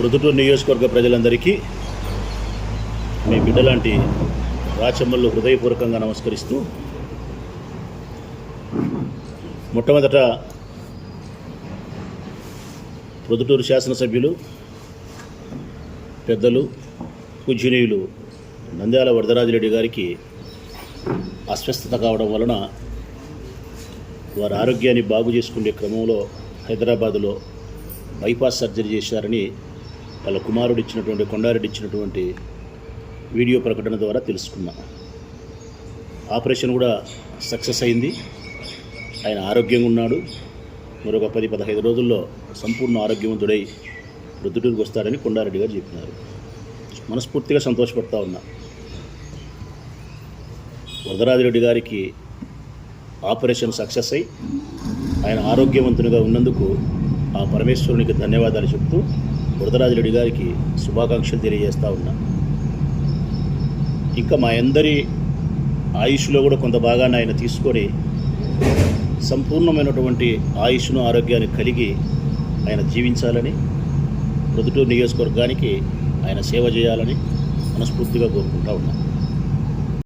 ప్రొద్దుటూరు నియోజకవర్గ ప్రజలందరికీ మీ బిడ్డలాంటి రాచమ్మలు హృదయపూర్వకంగా నమస్కరిస్తూ మొట్టమొదట ప్రొద్దుటూరు శాసనసభ్యులు పెద్దలు పూజనీయులు నంద్యాల వరదరాజిరెడ్డి గారికి అస్వస్థత కావడం వలన వారి ఆరోగ్యాన్ని బాగు చేసుకునే క్రమంలో హైదరాబాదులో బైపాస్ సర్జరీ చేశారని వాళ్ళ కుమారుడు ఇచ్చినటువంటి కొండారెడ్డి ఇచ్చినటువంటి వీడియో ప్రకటన ద్వారా తెలుసుకున్నా. ఆపరేషన్ కూడా సక్సెస్ అయింది. ఆయన ఆరోగ్యంగా ఉన్నాడు. మరొక పది పదహైదు రోజుల్లో సంపూర్ణ ఆరోగ్యవంతుడై వృద్ధుడికి వస్తాడని కొండారెడ్డి గారు చెప్పినారు. మనస్ఫూర్తిగా సంతోషపడతా ఉన్నా. వరదరాజిరెడ్డి గారికి ఆపరేషన్ సక్సెస్ అయి ఆయన ఆరోగ్యవంతునిగా ఉన్నందుకు ఆ పరమేశ్వరునికి ధన్యవాదాలు చెప్తూ వరదరాజిరెడ్డి గారికి శుభాకాంక్షలు తెలియజేస్తూ ఉన్నా. ఇంకా మా అందరి ఆయుష్లో కూడా కొంత భాగాన్ని ఆయన తీసుకొని సంపూర్ణమైనటువంటి ఆయుష్ను ఆరోగ్యాన్ని కలిగి ఆయన జీవించాలని ప్రొద్దుటూరు నియోజకవర్గానికి ఆయన సేవ చేయాలని మనస్ఫూర్తిగా కోరుకుంటా ఉన్నాను